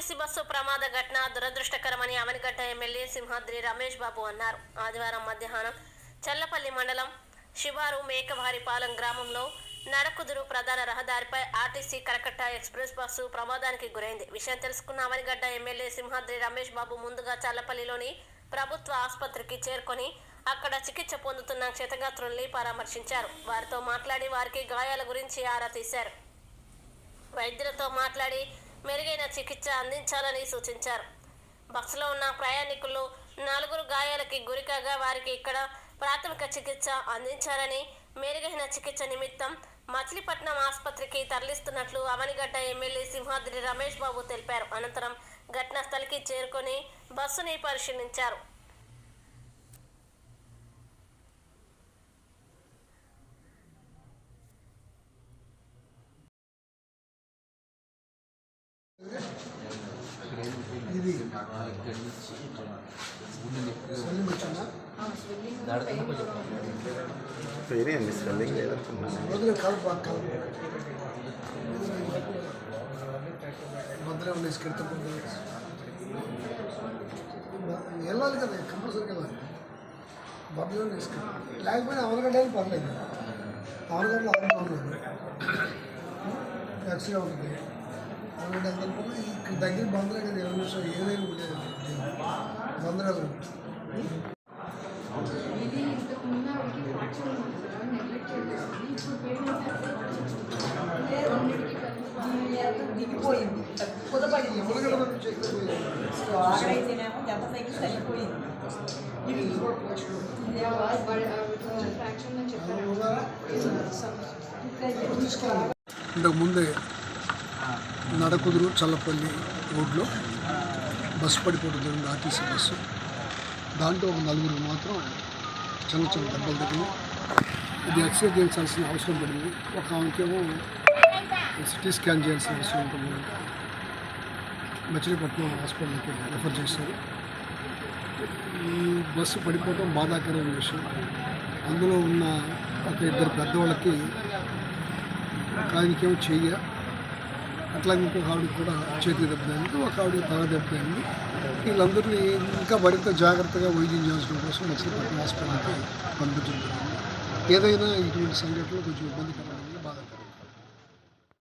RTC bus ప్రమాద ఘటన దురదృష్టకరమని అవనిగడ్డ ఎమ్మెల్యే సింహాద్రి రమేష్ బాబు అన్నారు. ఆదివారం మధ్యాహ్నం చల్లపల్లి మండలం శివారు మేకవారిపాలెం గ్రామంలో నడకుదురు ప్రధాన రహదారిపై ఆర్టీసీ కరకట్ట ఎక్స్ప్రెస్ బస్సు ప్రమాదానికి గురైంది. విషయం తెలుసుకున్న అవనిగడ్డ ఎమ్మెల్యే సింహాద్రి రమేష్ బాబు ముందుగా చల్లపల్లిలోని ప్రభుత్వ ఆసుపత్రికి చేరుకొని అక్కడ చికిత్స పొందుతున్న క్షతగాత్రుల్ని పరామర్శించారు. వారితో మాట్లాడి వారికి గాయాల గురించి ఆరా తీశారు. వైద్యులతో మాట్లాడి మెరుగైన చికిత్స అందించాలని సూచించారు. బస్సులో ఉన్న ప్రయాణికులు నలుగురు గాయాలకి గురికాగా వారికి ఇక్కడ ప్రాథమిక చికిత్స అందించారని మెరుగైన చికిత్స నిమిత్తం మచిలీపట్నం ఆసుపత్రికి తరలిస్తున్నట్లు అవనిగడ్డ ఎమ్మెల్యే సింహాద్రి రమేష్ బాబు తెలిపారు. అనంతరం ఘటనా స్థలికి చేరుకొని బస్సుని పరిశీలించారు. కొంచెం వేరే అండి స్పెల్లింగ్ లేదనుకున్నాను వదిలే కలుపు బాగా కలుపు భద్రం వేసుకెళ్తే వెళ్ళాలి కదా కంపల్సరీగా వెళ్ళాలి భద్రం వేసుకెళ్ళి లేకపోతే అవనగడ్డ అయినా పర్లేదు అవనగడ్డలో ఆరుగా ఉన్నాడు యాక్సిడెంట్ ఉంటుంది అవనగడ్డ వెళ్ళిపోతే ఇక్కడ దగ్గర బందరే కదా ఇరవై నిమిషాలు ఏదైనా ఉండేది బందరాలు ఇది దిగిపోయింది. కుదపడింది. ఆడైతేనేమో దెబ్బ తగ్గిపోయింది. అని చెప్పారు. ఇంతకు ముందే నడకుదురు చల్లపల్లి రోడ్లో బస్సు పడిపోవడం జరిగింది ఆర్టీసీ బస్సు. దాంట్లో ఒక నలుగురు మాత్రం చిన్న చిన్న దెబ్బలు తగిలి ఇది ఎక్స్రే చేయించాల్సిన అవసరం పడింది. ఒక ఆమెకేమో సిటీ స్కాన్ చేయాల్సిన అవసరం ఉంటుంది. మచిలీపట్నం హాస్పిటల్కి రెఫర్ చేశారు. ఈ బస్సు పడిపోవడం బాధాకరమైన విషయం. అందులో ఉన్న ఒక ఇద్దరు పెద్దవాళ్ళకి ఒక ఆయనకేమో చెయ్య అట్లాగే ఇంకొక ఆవిడకి కూడా చేతి దెబ్బతింది ఒక ఆవిడ తల దెబ్బతింది. వీళ్ళందరినీ ఇంకా మరింత జాగ్రత్తగా వైద్యం చేయించడం కోసం మచిలీపట్నం హాస్పిటల్కి పంపించడం ఏదైనా ఇటువంటి సంఘటనలు కొంచెం ఇబ్బందికరంగా